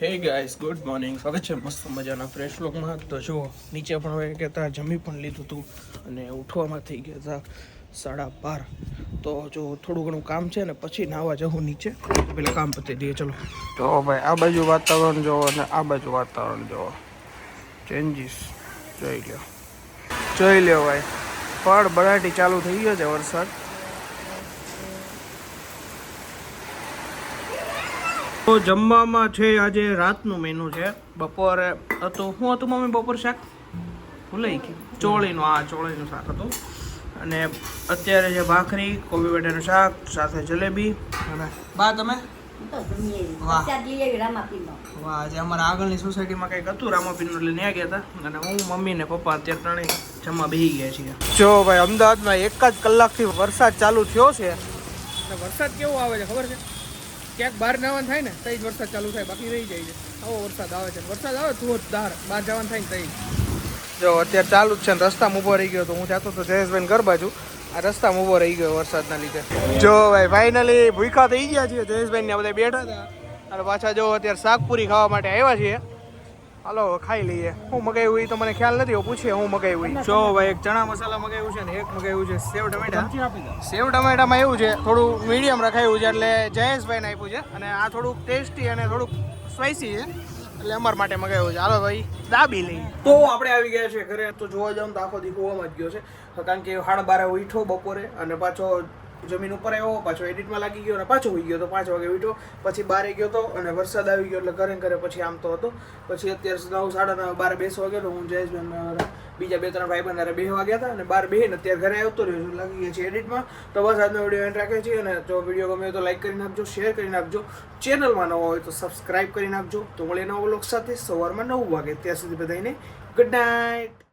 હે guys good morning સ્વાગત છે મસ્ત મજાના ફ્રેશ લોકમાં તો જુઓ, નીચે પણ હવે કહેતા જમી પણ લીધું હતું અને ઉઠવામાં થઈ ગયા હતા સાડા બાર. તો જો થોડું ઘણું કામ છે ને, પછી નાવા જવું નીચે. પેલા કામ પતી દઈએ, ચલો. તો ભાઈ, આ બાજુ વાતાવરણ જોવો અને આ બાજુ વાતાવરણ જોવો ચેન્જીસ જોઈ લો જોઈ લ્યો ભાઈ. ફળ બરાટી ચાલુ થઈ ગયો છે વરસાદ. તો જમવામાં છે આજે રાતનું મેનુ છે. બપોરે હતું. શું હતું મમ્મી બપોર શાક? ભૂલાઈ ગયું ચોળીનું આ ચોળીનું શાક હતું. અને અત્યારે છે ભાખરી કોબી બટાનું શાક સાથે જલેબી. અને બા તમે? વાહ. આજે અમારા આગળની સોસાયટીમાં કંઈક હતું રામાપીરનું એટલે ત્યાં ગયા હતા. અને હું મમ્મી ને પપ્પા અત્યારે ત્રણેય જમવા બેસી ગયા છીએ. જો ભાઈ અમદાવાદમાં એક જ કલાકથી વરસાદ ચાલુ થયો છે. વરસાદ કેવો આવે છે ખબર છે? ક્યાંક બહાર જવાનું થાય ને, તઈ જ વરસાદ ચાલુ થાય, બાકી રહી જાય છે. આવો વરસાદ આવે છે. વરસાદ આવે ધોધધાર બહાર જવાનું થાય ને તઈ. જો, અત્યારે ચાલુ જ છે ને, રસ્તામાં ઊભો રહી ગયો તો હું જાતો તો જયેશભાઈ ઘર બાજુ. આ રસ્તામાં ઊભો રહી ગયો વરસાદના લીધે. જો, ભાઈ ફાઇનલી ભૂખા થઈ ગયા છીએ. જયેશભાઈ ને બધા બેઠા હતા. અને પાછા જો, અત્યારે શાકપુરી ખાવા માટે આવ્યા છીએ. હાલો ખાઈ લઈએ. હું મગાવ્યું એ તો મને ખ્યાલ નથી પૂછીએ હું મગાવ્યું જો ભાઈ એક ચણા મસાલા મગાવ્યું છે ને એક મગાવ્યું છે સેવ ટમેટા. સેવ ટમેટામાં એવું છે થોડું મીડિયમ રખાયું છે એટલે જયેશભાઈને આપ્યું છે. અને આ થોડુંક ટેસ્ટી અને થોડુંક સ્પાઇસી છે એટલે અમારા માટે મગાવ્યું છે. હાલો ભાઈ દાબી લઈ તો આપણે આવી ગયા છે ઘરે. તો જોવા જાઉં તો આખો દી કૂવામાં જ ગયો છે. કારણ કે સાડા બારે ઉઠો બપોરે અને પાછો જમીન ઉપર આવ્યો, પાછો એડિટમાં લાગી ગયો અને પાછો હોઈ ગયો તો પાંચ વાગે વીટો પછી બારે ગયો તો અને વરસાદ આવી ગયો એટલે ઘરે ઘરે પછી આમ તો હતો. પછી અત્યારે નવ, સાડા નવ, બાર બેસવા ગયો હું જયેશભાઈ બીજા બે, ત્રણ ભાઈ બંધ બે વાગ્યા હતા અને બાર બેહીને અત્યારે ઘરે આવતો રહ્યો લાગી ગયા છે એડિટમાં તો બસ આજનો વીડિયો એન્ડ રાખે છે અને જો વીડિયો ગમે તો લાઈક કરી નાખજો શેર કરી નાખજો. ચેનલમાં નવો હોય તો સબસ્ક્રાઇબ કરી નાખજો. તો મળે નવો બ્લોગ સાથે સવારમાં નવ વાગે. ત્યાં સુધી બધાને ગુડ નાઇટ